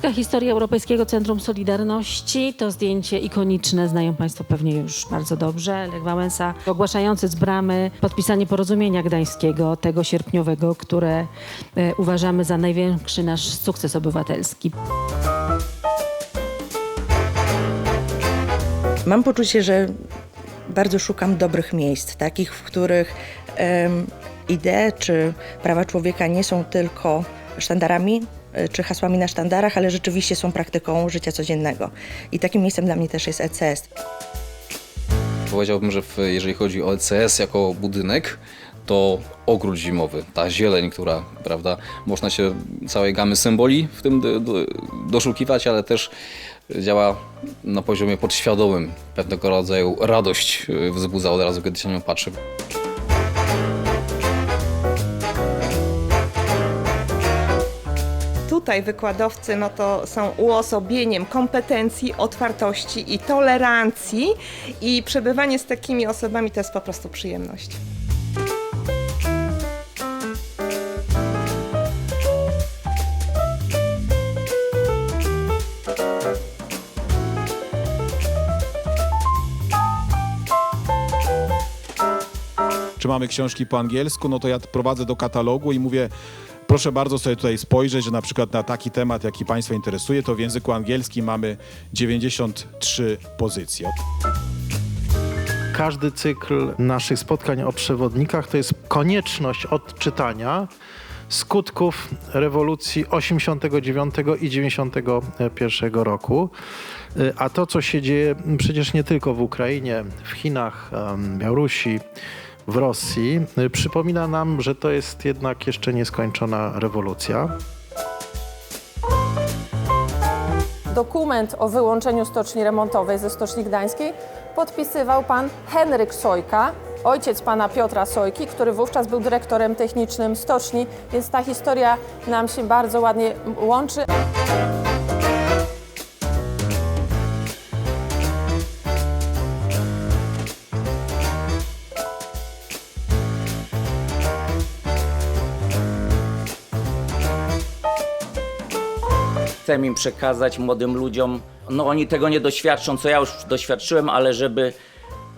Krótka historia Europejskiego Centrum Solidarności to zdjęcie ikoniczne, znają Państwo pewnie już bardzo dobrze. Lech Wałęsa ogłaszający z bramy podpisanie porozumienia gdańskiego, tego sierpniowego, które e, uważamy za największy nasz sukces obywatelski. Mam poczucie, że bardzo szukam dobrych miejsc, takich, w których em, idee czy prawa człowieka nie są tylko sztandarami czy hasłami na sztandarach, ale rzeczywiście są praktyką życia codziennego. I takim miejscem dla mnie też jest E ECS. Powiedziałbym, że w, jeżeli chodzi o ECS jako budynek, to ogród zimowy, ta zieleń, która, prawda, można się całej gamy symboli w tym do, do, doszukiwać, ale też działa na poziomie podświadomym. Pewnego rodzaju radość y, wzbudza od razu, kiedy się na nią patrzy. Tutaj wykładowcy no to są uosobieniem kompetencji, otwartości i tolerancji i przebywanie z takimi osobami to jest po prostu przyjemność. czy mamy książki po angielsku, no to ja prowadzę do katalogu i mówię, proszę bardzo sobie tutaj spojrzeć, że na przykład na taki temat, jaki Państwa interesuje, to w języku angielskim mamy 93 pozycje. Każdy cykl naszych spotkań o przewodnikach to jest konieczność odczytania skutków rewolucji 89 i 91 roku. Y, A to, co się dzieje przecież nie tylko w Ukrainie, w Chinach, Białorusi, w Rosji, przypomina nam, że to jest jednak jeszcze nieskończona rewolucja. Dokument o wyłączeniu stoczni remontowej ze Stoczni Gdańskiej podpisywał pan Henryk Sojka, ojciec pana Piotra Sojki, który wówczas był dyrektorem technicznym stoczni, więc ta historia nam się bardzo ładnie łączy. Chcę im przekazać młodym ludziom, no oni tego nie doświadczą, co ja już doświadczyłem, ale żeby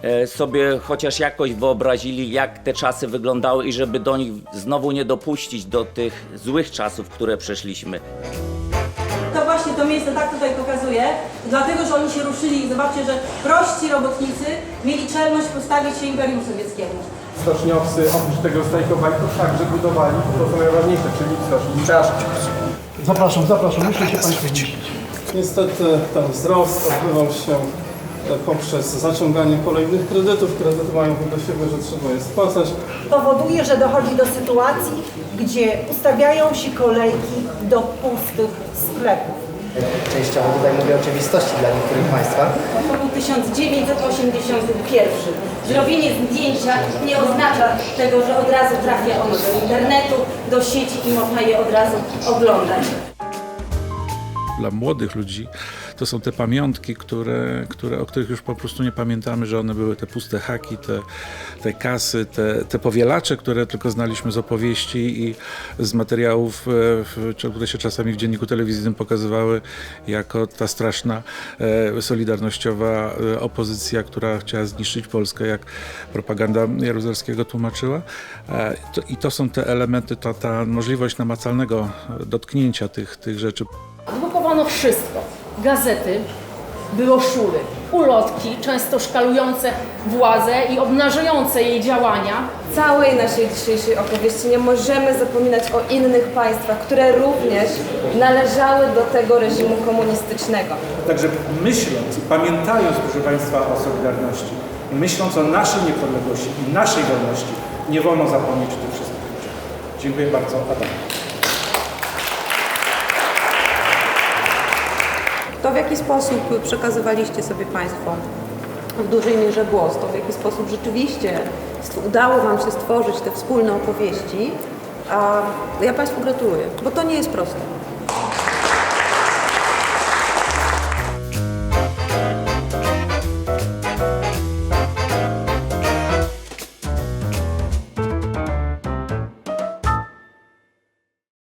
e, sobie chociaż jakoś wyobrazili, jak te czasy wyglądały i żeby do nich znowu nie dopuścić do tych złych czasów, które przeszliśmy. To właśnie to miejsce tak tutaj pokazuje, dlatego że oni się ruszyli i zobaczcie, że prości robotnicy mieli czelność postawić się Imperium Sowieckiemu. Stoczniowcy oprócz tego strajkowali, to także budowali to co najważniejsze, czyli stoczni czaszki. Zapraszam, zapraszam, muszę się Państwo Niestety ten wzrost odbywał się e, poprzez zaciąganie kolejnych kredytów. Kredyty mają do siebie, że trzeba je spłacać. Powoduje, że dochodzi do sytuacji, gdzie ustawiają się kolejki do pustych sklepów. Częściowo tutaj mówię oczywistości dla niektórych Państwa. To był 1981. Zrobienie zdjęcia nie oznacza tego, że od razu trafia ono do internetu, do sieci i można je od razu oglądać. Dla młodych ludzi to są te pamiątki, które, które, o których już po prostu nie pamiętamy, że one były te puste haki, te, te kasy, te, te powielacze, które tylko znaliśmy z opowieści i z materiałów, które się czasami w dzienniku telewizyjnym pokazywały jako ta straszna e, solidarnościowa e, opozycja, która chciała zniszczyć Polskę, jak propaganda Jaruzelskiego tłumaczyła. E, I to są te elementy, ta, ta możliwość namacalnego dotknięcia tych, tych rzeczy. Drukowano wszystko. Gazety, broszury, ulotki, często szkalujące władzę i obnażające jej działania. całej naszej dzisiejszej opowieści nie możemy zapominać o innych państwach, które również należały do tego reżimu komunistycznego. Także myśląc i pamiętając, proszę Państwa, o Solidarności, myśląc o naszej niepodległości i naszej wolności, nie wolno zapomnieć o tych wszystkich ludziach. Dziękuję bardzo. Adam. To w jaki sposób przekazywaliście sobie Państwo w dużej mierze głos, to w jaki sposób rzeczywiście udało Wam się stworzyć te wspólne opowieści, a ja Państwu gratuluję, bo to nie jest proste.